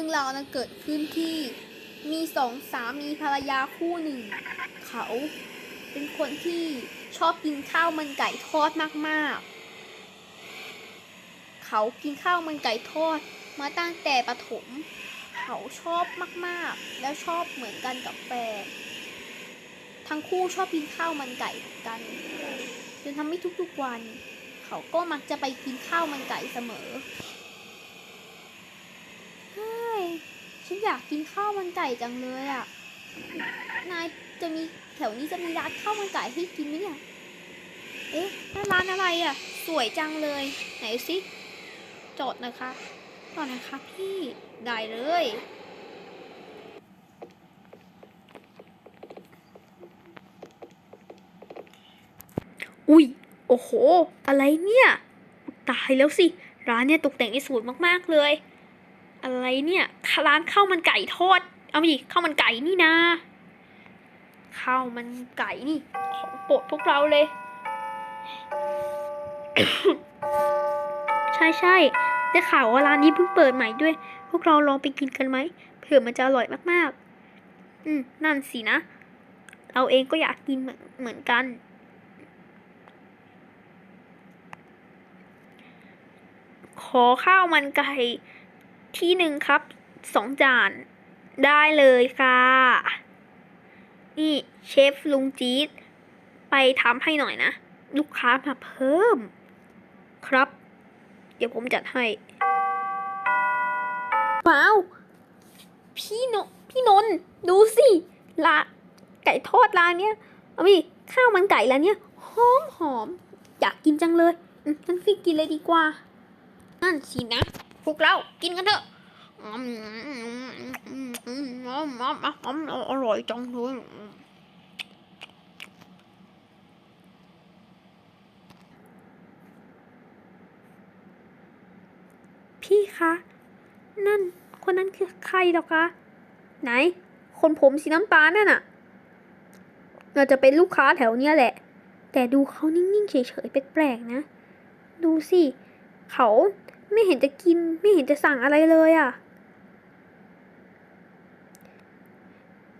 รื่องราวนั้นเกิดขึ้นที่มีสองสามีภรรยาคู่หนึ่ง เขาเป็นคนที่ชอบกินข้าวมันไก่ทอดมากๆ เขากินข้าวมันไก่ทอดมาตั้งแต่ประถม เขาชอบมากๆ แล้วชอบเหมือนกันกับแฟนทั้งคู่ชอบกินข้าวมันไก่กันจนทำให้ทุกๆวัน เขาก็มักจะไปกินข้าวมันไก่เสมอ เฮ้ย ฉันอยากกินข้าวมันไก่จังเลยอะ นายจะมีแถวนี้จะมีร้านข้าวมันไก่ให้กินไหมเนี่ย เอ๊ะนั่นร้านอะไรอะ สวยจังเลย ไหนสิจดนะคะจดนะคะพี่ ได้เลย อุ้ย โอ้โห อะไรเนี่ย ตายแล้วสิ ร้านเนี่ยตกแต่งได้สวยมาก ๆ เลย อะไรเนี่ยร้านข้าวมันไก่ทอด เอามาดิข้าวมันไก่นี่นะข้าวมันไก่นี่ ของโปรดพวกเราเลย ใช่ใช่ได้ข่าวว่าร้านนี้เพิ่งเปิดใหม่ด้วย พวกเราลองไปกินกันไหมเผื่อมันจะอร่อยมากๆ อืมนั่นสินะ เราเองก็อยากกินเหมือนเหมือนกันขอข้าวมันไก่ ที่หนึ่งครับสองจาน ได้เลยค่ะ นี่เชฟลุงจี๊ดไปทำให้หน่อยนะ ลูกค้ามาเพิ่ม ครับ เดี๋ยวผมจัดให้ว้าวพี่นพี่นนดูสิละไก่ทอดร้านเนี้ยเอาดิข้าวมันไก่ร้านเนี้ยหอมหอมอยากกินจังเลยอืมงั้นพี่กินเลยดีกว่า นั่นสินะ คุกแล้วกินกันเถอะอร่อยจังเลยพี่คะ นั่น คนนั้นคือใครหรอคะ ไหน คนผมสีน้ำตาลนั่นน่ะเราจะเป็นลูกค้าแถวเนี้ยแหละ แต่ดูเขานิ่ง ๆ เฉย ๆ แปลก ๆ นะ ดูสิ เขา ไม่เห็นจะกิน ไม่เห็นจะสั่งอะไรเลยอะ่ะ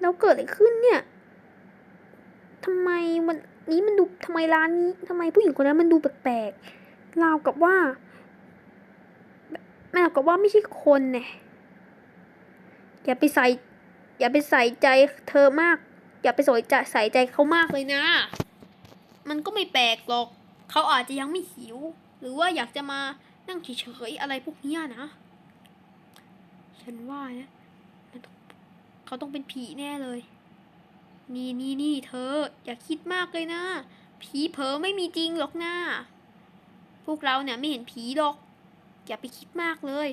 แล้วเกิดอะไรขึ้นเนี่ยทำไมวันนี้มันดูทำไมร้านนี้ทำไมผู้หญิงคนนั้นมันดูแปลกๆราวกับว่าราวกับว่าไม่ใช่คนเนี่ยอย่าไปใส่ อย่าไปใส่ใจเธอมาก อย่าไปใส่ใจใส่ใจเขามากเลยนะ มันก็ไม่แปลกหรอก เขาอาจจะยังไม่หิว หรือว่าอยากจะมา นั่งเฉยๆอะไรพวกนี้นะ ฉันว่านะมันเขาต้องเป็นผีแน่เลย นี่นี่นี่เธอ อย่าคิดมากเลยนะ ผีเผลอไม่มีจริงหรอกนะพวกเราเนี่ยไม่เห็นผีหรอก อย่าไปคิดมากเลย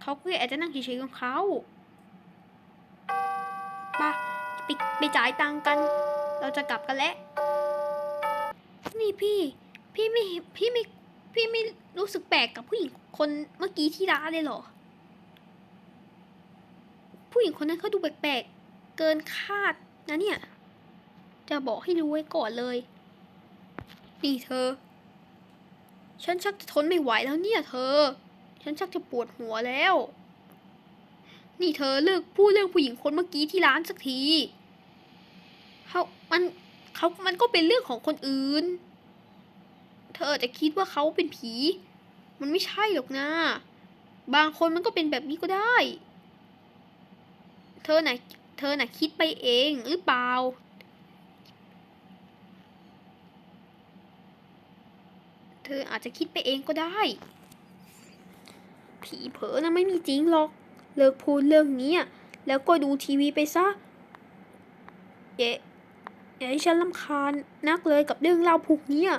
เขาก็อาจจะนั่งเฉยๆของเขาไปไปไปจ่ายตังค์กัน เราจะกลับกันแล้ว นี่พี่ พี่ไม่พี่ไม่พี่ไม่ รู้สึกแปลกกับผู้หญิงคนเมื่อกี้ที่ร้านเลยเหรอ ผู้หญิงคนนั้นเขาดูแปลกๆ เกินคาดนะเนี่ย จะบอกให้รู้ไว้ก่อนเลย นี่เธอ ฉันชักจะทนไม่ไหวแล้วเนี่ยเธอ ฉันชักจะปวดหัวแล้ว นี่เธอเลิกพูดเรื่องผู้หญิงคนเมื่อกี้ที่ร้านสักทีเขามันเขามันก็เป็นเรื่องของคนอื่น เธอจะคิดว่าเขาเป็นผี มันไม่ใช่หรอกนะ บางคนมันก็เป็นแบบนี้ก็ได้ เธอน่ะ เธอน่ะคิดไปเองหรือเปล่า เธออาจจะคิดไปเองก็ได้ ผีเผลอนะไม่มีจริงหรอก เลิกพูดเรื่องนี้อะแล้วก็ดูทีวีไปซะเอ๊อย่าให้ฉันลำคาญนักเลยกับเรื่องเล่าพวกเนี้ย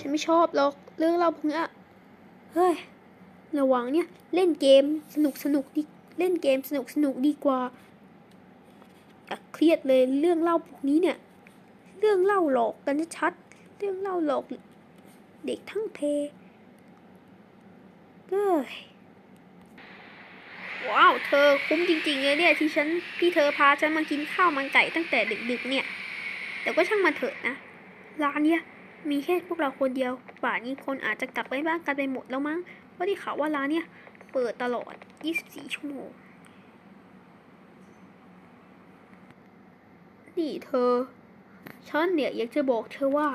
ฉันไม่ชอบหรอกเรื่องเราพวกนี้ เฮ้ย ระวังเนี่ย เล่นเกมสนุกสนุกดี เล่นเกมสนุกสนุกดีกว่าเครียดเลยเรื่องเล่าพวกนี้เนี่ย เรื่องเล่าหลอกกันชัด เรื่องเล่าหลอกเด็กทั้งเพเอ้ยว้าว เธอคุ้มจริงๆเลยเนี่ยที่ฉันพี่เธอพาฉันมากินข้าวมันไก่ตั้งแต่ดึกๆเนี่ย แต่ก็ช่างมาเถอะนะ ร้านเนี่ย มีแค่พวกเราคนเดียวป่านนี้คนอาจจะกลับไปบ้านกันไปหมดแล้วมั้งเพราะที่ข่าวว่าร้านเนี่ยเปิดตลอด 24 ชั่วโมง นี่เธอ ฉันเนี่ยอยากจะบอกเธอว่า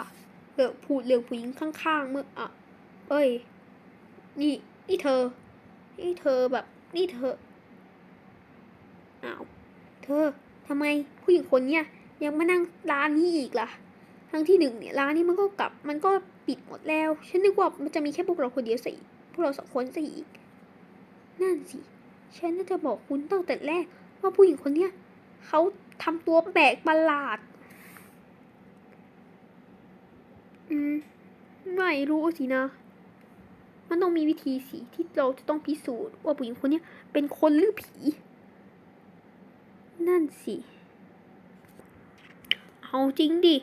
เลิกพูดเรื่องผู้หญิงข้างๆ เมื่ออะเอ้ย นี่ นี่เธอ นี่เธอแบบ นี่เธอ อ้าว เธอทำไมผู้หญิงคนเนี้ยยังมานั่งร้านนี้อีกล่ะ ทั้งที่หนึ่งเนี่ยร้านนี้มันก็กลับมันก็ปิดหมดแล้ว ฉันนึกว่ามันจะมีแค่พวกเราคนเดียวสิพวกเราสองคนสิอีก นั่นสิ ฉันน่าจะบอกคุณตั้งแต่แรก ว่าผู้หญิงคนเนี้ยเขาทำตัวแปลกประหลาด อืม ไม่รู้สินะ มันต้องมีวิธีสิที่เราจะต้องพิสูจน์ว่าผู้หญิงคนเนี้ยเป็นคนหรือผี นั่นสิ เอาจริงดิ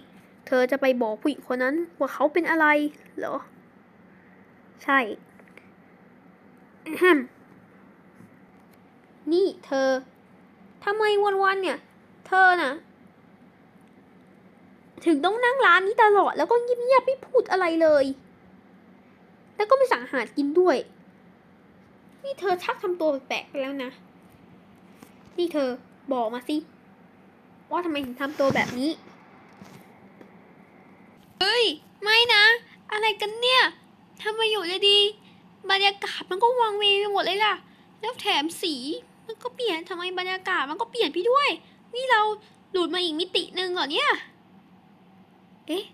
เธอจะไปบอกผู้หญิงคนนั้นว่าเขาเป็นอะไรเหรอ ใช่ นี่เธอ ทำไมวันๆเนี่ย เธอน่ะ ถึงต้องนั่งร้านนี้ตลอดแล้วก็เงียบๆไม่พูดอะไรเลย แล้วก็ไม่สั่งอาหารกินด้วย นี่เธอชักทำตัวแปลกๆไปแล้วนะ นี่เธอบอกมาสิ ว่าทำไมถึงทำตัวแบบนี้ ฮ้ย ไม่นะ อะไรกันเนี่ยทำไมอยู่ดีบรรยากาศมันก็วังเวงไปหมดเลยล่ะ แล้วแถมสีมันก็เปลี่ยนทำไมบรรยากาศมันก็เปลี่ยนไปด้วย นี่เราหลุดมาอีกมิติหนึ่งเหรอเนี่ย เอ๊ะ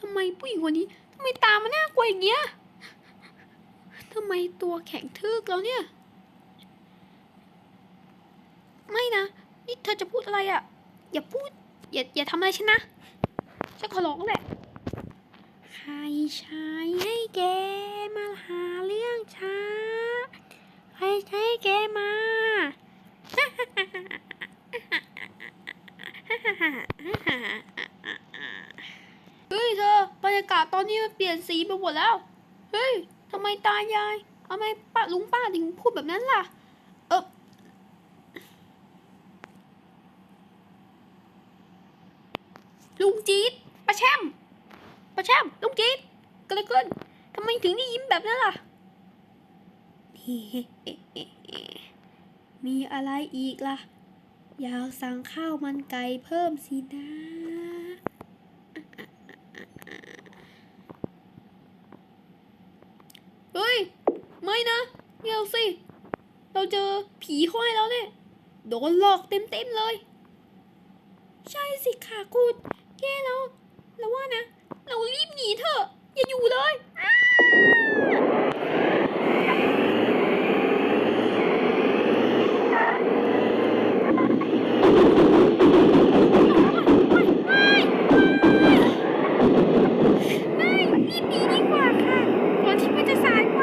ทำไมผู้หญิงคนนี้ทำไมตามันน่ากลัวอย่างเงี้ยทำไมตัวแข็งทืกแล้วเนี่ย ไม่นะ นี่เธอจะพูดอะไรอะ่ะ อย่าพูด อย่าอย่าทำอะไรฉันนะ ฉันขอร้องแหละ ใครใช้ให้แกมาหาเรื่องช้า ใครใช้แกมาเฮ้ยเธอบรรยากาศตอนนี้มันเปลี่ยนสีไปหมดแล้ว เฮ้ยทำไมตายายทำไมป้าลุงป้าถึงพูดแบบนั้นล่ะ เออลุงจี๊ดป้าแช่ม ป้าแช่มลุงจี๊ดเกิดอะไรขึ้นทำไมถึงได้ยิ้มแบบนั้นล่ะ มีอะไรอีกล่ะอยากสั่งข้าวมันไก่เพิ่มสินะเฮ้ย ไม่นะเดี๋ยวสิ เราเจอผีเข้าให้แล้วเนี่ย โดนหลอกเต็มๆเลย ใช่สิค่ะคุณแย่แล้ว แล้วว่านะ เรารีบหนีเถอะ อย่าอยู่เลยอ้าไม่รีบหนีดีกว่าค่ะก่อนที่มันจะสายไป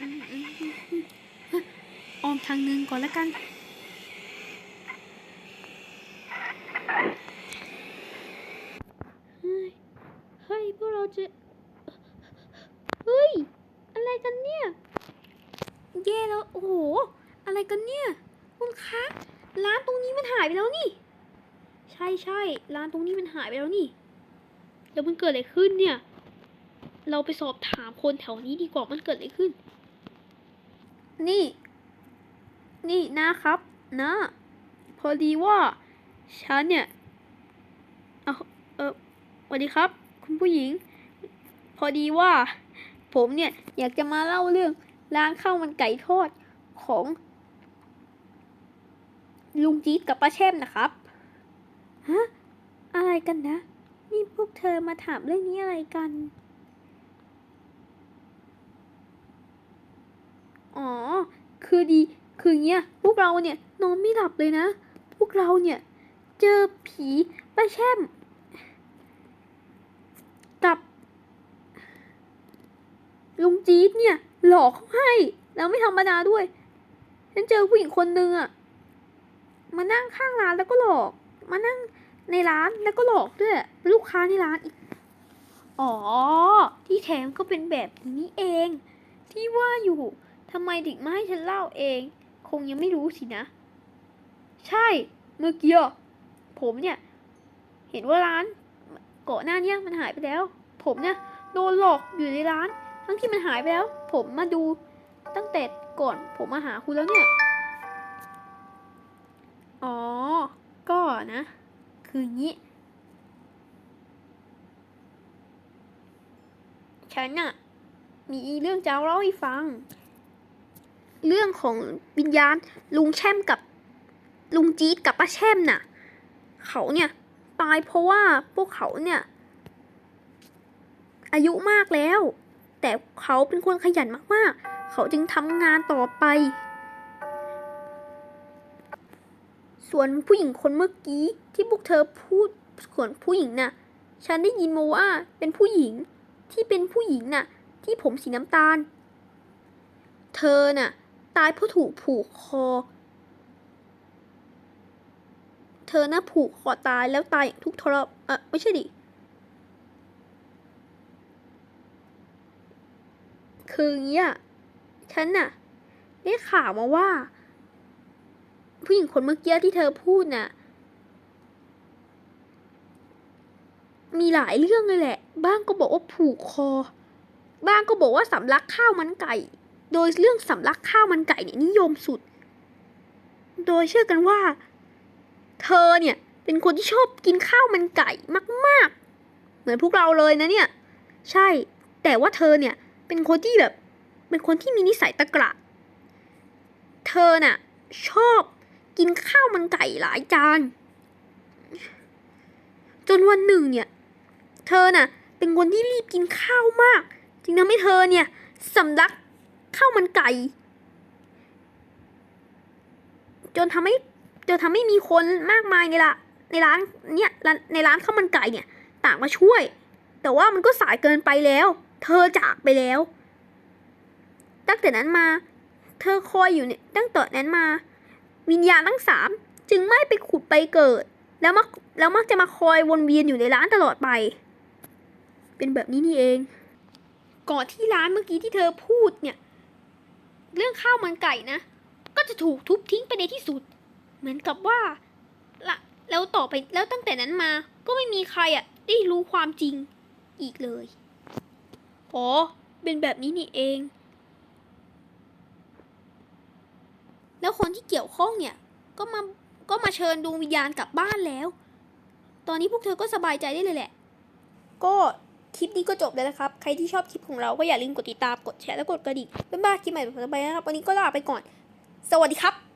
อ้า ออมทางหนึ่งก่อนแล้วกัน เฮ้ย เฮ้ย พวกเราจะ เฮ้ย อะไรกันเนี่ย แย่แล้ว โอ้โห อะไรกันเนี่ย คุณคะ ร้านตรงนี้มันหายไป แล้วนี่ ใช่ใช่ร้านตรงนี้มันหายไปแล้วนี่ แล้วมันเกิดอะไรขึ้นเนี่ย เราไปสอบถามคนแถวนี้ดีกว่ามันเกิดอะไรขึ้น นี่ นี่นะครับนะพอดีว่าฉันเนี่ยเอาเออสวัสดีครับ คุณผู้หญิง พอดีว่า ผมเนี่ยอยากจะมาเล่าเรื่องร้านข้าวมันไก่ทอดของ ลุงจี๊ดกับป้าแช่มนะครับฮะอะไรกันนะ นี่พวกเธอมาถามเรื่องนี้อะไรกัน อ๋อ คือดี คือเงี้ย พวกเราเนี่ยนอนไม่หลับเลยนะ พวกเราเนี่ย เจอผีป้าแช่มกับลุงจี๊ดเนี่ย หลอกเขาให้ แล้วไม่ธรรมดาด้วย ฉันเจอผู้หญิงคนนึงอะ มานั่งข้างร้านแล้วก็หลอก มานั่งในร้านแล้วก็หลอกด้วยเป็นลูกค้าในร้านอีก อ๋อ ที่แถมก็เป็นแบบนี้เอง ที่ว่าอยู่ทำไมถึงไม่ให้ฉันเล่าเอง คงยังไม่รู้สินะ ใช่ เมื่อกี้ผมเนี่ย เห็นว่าร้านเก่อนหน้าเนี้ยมันหายไปแล้ว ผมเนี่ยโดนหลอกอยู่ในร้าน ทั้งที่มันหายไปแล้ว ผมมาดูตั้งแต่ก่อนผมมาหาคุณแล้วเนี่ย ก็นะ คืองี้ ฉันน่ะมีเรื่องจะเล่าให้ฟัง เรื่องของวิญญาณลุงแช่มกับลุงจี๊ดกับป้าแช่มน่ะ เขาเนี่ยตายเพราะว่าพวกเขาเนี่ย อายุมากแล้ว แต่เขาเป็นคนขยันมากๆ เขาจึงทำงานต่อไป ส่วนผู้หญิงคนเมื่อกี้ที่พวกเธอพูดส่วนผู้หญิงน่ะ ฉันได้ยินมาว่าเป็นผู้หญิงที่เป็นผู้หญิงน่ะ ที่ผมสีน้ำตาล เธอน่ะ ตายเพราะถูกผูกคอ เธอน่ะผูกคอตายแล้วตายอย่างทุกข์ทรมเออไม่ใช่ดิคืออย่างเงี้ยฉันน่ะ ได้ข่าวมาว่า ผู้หญิงคนเมื่อกี้ที่เธอพูดน่ะ มีหลายเรื่องเลยแหละ บ้างก็บอกว่าผูกคอ บ้างก็บอกว่าสำลักข้าวมันไก่ โดยเรื่องสำลักข้าวมันไก่เนี่ยนิยมสุด โดยเชื่อกันว่า เธอเนี่ยเป็นคนที่ชอบกินข้าวมันไก่มาก ๆ เหมือนพวกเราเลยนะเนี่ย ใช่ แต่ว่าเธอเนี่ยเป็นคนที่แบบ เป็นคนที่มีนิสัยตะกระเธอน่ะ ชอบ กินข้าวมันไก่หลายจาน จนวันหนึ่งเนี่ย เธอน่ะ เป็นคนที่รีบกินข้าวมาก จึงทำให้เธอเนี่ยสำลักข้าวมันไก่ จนทำให้จนทำให้มีคนมากมายในละในร้านเนี่ยร้านในร้านข้าวมันไก่เนี่ย ต่างมาช่วย แต่ว่ามันก็สายเกินไปแล้ว เธอจากไปแล้ว ตั้งแต่นั้นมา เธอคอยอยู่เนี่ยตั้งแต่นั้นมา วิญญาณทั้งสามจึงไม่ไปขุดไปเกิด แล้วมักแล้วมักจะมาคอยวนเวียนอยู่ในร้านตลอดไป เป็นแบบนี้นี่เอง ก่อนที่ร้านเมื่อกี้ที่เธอพูดเนี่ย เรื่องข้าวมันไก่นะ ก็จะถูกทุบทิ้งไปในที่สุด เหมือนกับว่าละแล้วต่อไปแล้วตั้งแต่นั้นมาก็ไม่มีใครอะได้รู้ความจริงอีกเลย อ๋อ เป็นแบบนี้นี่เอง แล้วคนที่เกี่ยวข้องเนี่ย ก็มาก็มาเชิญดวงวิญญาณกลับบ้านแล้ว ตอนนี้พวกเธอก็สบายใจได้เลยแหละ ก็คลิปนี้ก็จบแล้วนะครับ ใครที่ชอบคลิปของเราก็อย่าลืมกดติดตาม กดแชร์ และกดกระดิ่งบ๊ายบายคลิปใหม่ต่อไปนะครับ วันนี้ก็ลาไปก่อน สวัสดีครับ